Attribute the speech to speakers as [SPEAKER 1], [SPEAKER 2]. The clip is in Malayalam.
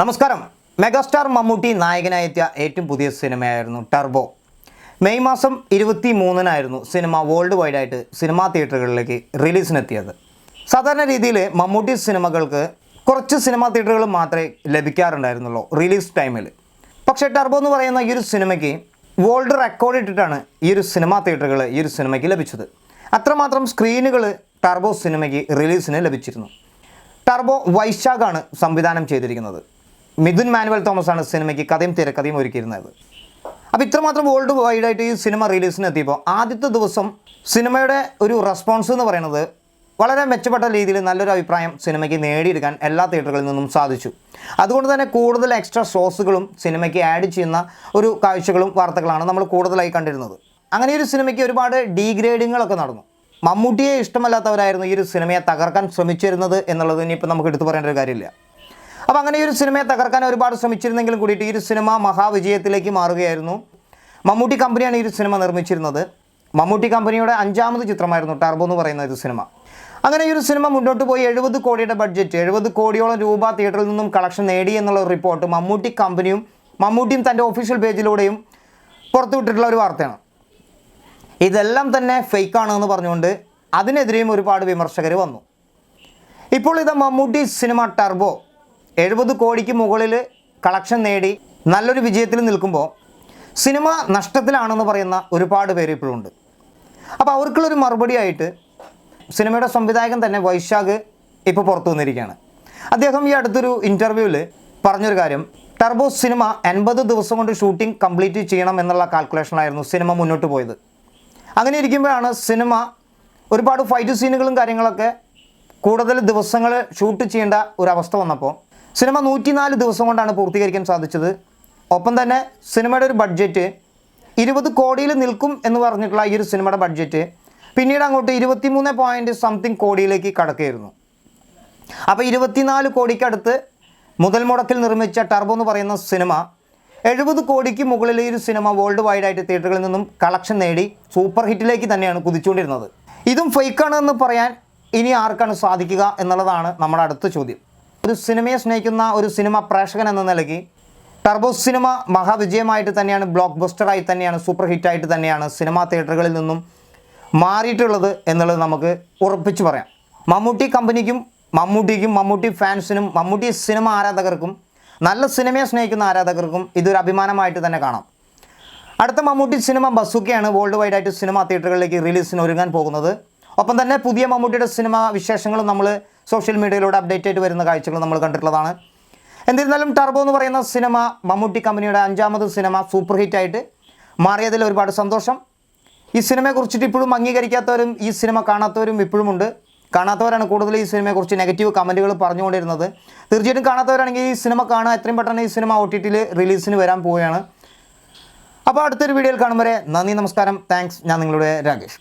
[SPEAKER 1] നമസ്കാരം. മെഗാസ്റ്റാർ മമ്മൂട്ടി നായകനായെത്തിയ ഏറ്റവും പുതിയ സിനിമയായിരുന്നു ടർബോ. മെയ് മാസം ഇരുപത്തി മൂന്നിനായിരുന്നു സിനിമ വേൾഡ് വൈഡായിട്ട് സിനിമാ തിയേറ്ററുകളിലേക്ക് റിലീസിനെത്തിയത്. സാധാരണ രീതിയിൽ മമ്മൂട്ടി സിനിമകൾക്ക് കുറച്ച് സിനിമാ തിയേറ്ററുകൾ മാത്രമേ ലഭിക്കാറുണ്ടായിരുന്നുള്ളൂ റിലീസ് ടൈമിൽ പക്ഷേ ടർബോ എന്ന് പറയുന്ന ഈ ഒരു സിനിമയ്ക്ക് വേൾഡ് റെക്കോർഡ് ഇട്ടിട്ടാണ് ഈ ഒരു സിനിമാ തിയേറ്ററുകൾ ഈ ഒരു സിനിമയ്ക്ക് ലഭിച്ചത്. അത്രമാത്രം സ്ക്രീനുകൾ ടർബോ സിനിമയ്ക്ക് റിലീസിന് ലഭിച്ചിരുന്നു. ടർബോ വൈശാഖാണ് സംവിധാനം ചെയ്തിരിക്കുന്നത്. മിഥുൻ മാനുവൽ തോമസ് ആണ് സിനിമയ്ക്ക് കഥയും തിരക്കഥയും ഒരുക്കിയിരുന്നത്. അപ്പോൾ ഇത്രമാത്രം വേൾഡ് വൈഡായിട്ട് ഈ സിനിമ റിലീസിന് എത്തിയപ്പോൾ ആദ്യത്തെ ദിവസം സിനിമയുടെ ഒരു റെസ്പോൺസ് എന്ന് പറയുന്നത് വളരെ മെച്ചപ്പെട്ട രീതിയിൽ നല്ലൊരു അഭിപ്രായം സിനിമയ്ക്ക് നേടിയെടുക്കാൻ എല്ലാ തിയേറ്ററുകളിൽ നിന്നും സാധിച്ചു. അതുകൊണ്ട് തന്നെ കൂടുതൽ എക്സ്ട്രാ ഷോസുകളും സിനിമയ്ക്ക് ആഡ് ചെയ്യുന്ന ഒരു കാഴ്ചകളും വാർത്തകളാണ് നമ്മൾ കൂടുതലായി കണ്ടിരുന്നത്. അങ്ങനെ ഒരു സിനിമയ്ക്ക് ഒരുപാട് ഡീഗ്രേഡിങ്ങുകളൊക്കെ നടന്നു. മമ്മൂട്ടിയെ ഇഷ്ടമല്ലാത്തവരായിരുന്നു ഈ ഒരു സിനിമയെ തകർക്കാൻ ശ്രമിച്ചിരുന്നത് എന്നുള്ളത് ഇനിയിപ്പോൾ നമുക്ക് എടുത്തു പറയേണ്ട ഒരു കാര്യമില്ല. അപ്പോൾ അങ്ങനെ ഈ ഒരു സിനിമയെ തകർക്കാൻ ഒരുപാട് ശ്രമിച്ചിരുന്നെങ്കിലും കൂടിയിട്ട് ഈ ഒരു സിനിമ മഹാവിജയത്തിലേക്ക് മാറുകയായിരുന്നു. മമ്മൂട്ടി കമ്പനിയാണ് ഈ ഒരു സിനിമ നിർമ്മിച്ചിരുന്നത്. മമ്മൂട്ടി കമ്പനിയുടെ അഞ്ചാമത് ചിത്രമായിരുന്നു ടർബോ എന്ന് പറയുന്ന ഒരു സിനിമ. അങ്ങനെ ഈ ഒരു സിനിമ മുന്നോട്ട് പോയി എഴുപത് കോടിയുടെ ബഡ്ജറ്റ് എഴുപത് കോടിയോളം രൂപ തിയേറ്ററിൽ നിന്നും കളക്ഷൻ നേടി എന്നുള്ള റിപ്പോർട്ട് മമ്മൂട്ടി കമ്പനിയും മമ്മൂട്ടിയും തന്റെ ഒഫീഷ്യൽ പേജിലൂടെയും പുറത്തുവിട്ടിട്ടുള്ള ഒരു വാർത്തയാണ്. ഇതെല്ലാം തന്നെ ഫേക്കാണ് എന്ന് പറഞ്ഞുകൊണ്ട് അതിനെതിരെയും ഒരുപാട് വിമർശകർ വന്നു. ഇപ്പോൾ ഇത് മമ്മൂട്ടി സിനിമ ടർബോ എഴുപത് കോടിക്ക് മുകളിൽ കളക്ഷൻ നേടി നല്ലൊരു വിജയത്തിൽ നിൽക്കുമ്പോൾ സിനിമ നഷ്ടത്തിലാണെന്ന് പറയുന്ന ഒരുപാട് പേര് ഇപ്പോഴുണ്ട് അപ്പോൾ അവർക്കുള്ളൊരു മറുപടിയായിട്ട് സിനിമയുടെ സംവിധായകൻ തന്നെ വൈശാഖ് ഇപ്പോൾ പുറത്തു വന്നിരിക്കുകയാണ്. അദ്ദേഹം ഈ അടുത്തൊരു ഇന്റർവ്യൂവിൽ പറഞ്ഞൊരു കാര്യം ടർബോ സിനിമ എൺപത് ദിവസം കൊണ്ട് ഷൂട്ടിംഗ് കംപ്ലീറ്റ് ചെയ്യണം എന്നുള്ള കാൽക്കുലേഷനായിരുന്നു സിനിമ മുന്നോട്ട് പോയത്. അങ്ങനെ ഇരിക്കുമ്പോഴാണ് സിനിമ ഒരുപാട് ഫൈറ്റ് സീനുകളും കാര്യങ്ങളൊക്കെ കൂടുതൽ ദിവസങ്ങൾ ഷൂട്ട് ചെയ്യേണ്ട ഒരവസ്ഥ വന്നപ്പോൾ സിനിമ നൂറ്റിനാല് ദിവസം കൊണ്ടാണ് പൂർത്തീകരിക്കാൻ സാധിച്ചത്. ഒപ്പം തന്നെ സിനിമയുടെ ഒരു ബഡ്ജറ്റ് ഇരുപത് കോടിയിൽ നിൽക്കും എന്ന് പറഞ്ഞിട്ടുള്ള ഈ ഒരു സിനിമയുടെ ബഡ്ജറ്റ് പിന്നീട് അങ്ങോട്ട് ഇരുപത്തിമൂന്ന് പോയിന്റ് സംതിങ് കോടിയിലേക്ക് കടക്കുകയായിരുന്നു. അപ്പോൾ ഇരുപത്തിനാല് കോടിക്കടുത്ത് മുതൽ മുടക്കിൽ നിർമ്മിച്ച ടർബോ എന്ന് പറയുന്ന സിനിമ എഴുപത് കോടിക്ക് മുകളിൽ ഈ ഒരു സിനിമ വേൾഡ് വൈഡ് ആയിട്ട് തിയേറ്ററുകളിൽ നിന്നും കളക്ഷൻ നേടി സൂപ്പർ ഹിറ്റിലേക്ക് തന്നെയാണ് കുതിച്ചുകൊണ്ടിരുന്നത്. ഇതും ഫേക്കാണ് എന്ന് പറയാൻ ഇനി ആർക്കാണ് സാധിക്കുക എന്നുള്ളതാണ് നമ്മുടെ അടുത്ത ചോദ്യം. ഒരു സിനിമയെ സ്നേഹിക്കുന്ന ഒരു സിനിമ പ്രേക്ഷകൻ എന്ന നിലയ്ക്ക് ടർബോ സിനിമ മഹാവിജയമായിട്ട് തന്നെയാണ് ബ്ലോക്ക് ബസ്റ്ററായി തന്നെയാണ് സൂപ്പർ ഹിറ്റായിട്ട് തന്നെയാണ് സിനിമാ തിയേറ്ററുകളിൽ നിന്നും മാറിയിട്ടുള്ളത് എന്നുള്ളത് നമുക്ക് ഉറപ്പിച്ചു പറയാം. മമ്മൂട്ടി കമ്പനിക്കും മമ്മൂട്ടിക്കും മമ്മൂട്ടി ഫാൻസിനും മമ്മൂട്ടി സിനിമ ആരാധകർക്കും നല്ല സിനിമയെ സ്നേഹിക്കുന്ന ആരാധകർക്കും ഇതൊരു അഭിമാനമായിട്ട് തന്നെ കാണാം. അടുത്ത മമ്മൂട്ടി സിനിമ ബസുക്കയാണ് വേൾഡ് വൈഡ് ആയിട്ട് സിനിമ തിയേറ്ററുകളിലേക്ക് റിലീസിന് ഒരുങ്ങാൻ പോകുന്നത്. ഒപ്പം തന്നെ പുതിയ മമ്മൂട്ടിയുടെ സിനിമ വിശേഷങ്ങളും നമ്മൾ സോഷ്യൽ മീഡിയയിലൂടെ അപ്ഡേറ്റ് ആയിട്ട് വരുന്ന കാഴ്ചകൾ നമ്മൾ കണ്ടിട്ടുള്ളതാണ്. എന്നിരുന്നാലും ടർബോ എന്ന് പറയുന്ന സിനിമ മമ്മൂട്ടി കമ്പനിയുടെ അഞ്ചാമത് സിനിമ സൂപ്പർ ഹിറ്റായിട്ട് മാറിയതിൽ ഒരുപാട് സന്തോഷം. ഈ സിനിമയെക്കുറിച്ചിട്ട് ഇപ്പോഴും അംഗീകരിക്കാത്തവരും ഈ സിനിമ കാണാത്തവരും ഇപ്പോഴും ഉണ്ട്. കാണാത്തവരാണ് കൂടുതൽ ഈ സിനിമയെക്കുറിച്ച് നെഗറ്റീവ് കമന്റുകൾ പറഞ്ഞുകൊണ്ടിരുന്നത്. തീർച്ചയായിട്ടും കാണാത്തവരാണെങ്കിൽ ഈ സിനിമ കാണുക എത്രയും പെട്ടെന്ന് ഈ സിനിമ ഒ ടി ടിയിൽ റിലീസിന് വരാൻ പോവുകയാണ്. അപ്പോൾ അടുത്തൊരു വീഡിയോയിൽ കാണും വരെ നന്ദി നമസ്കാരം. താങ്ക്സ് ഞാൻ നിങ്ങളുടെ രാകേഷ്.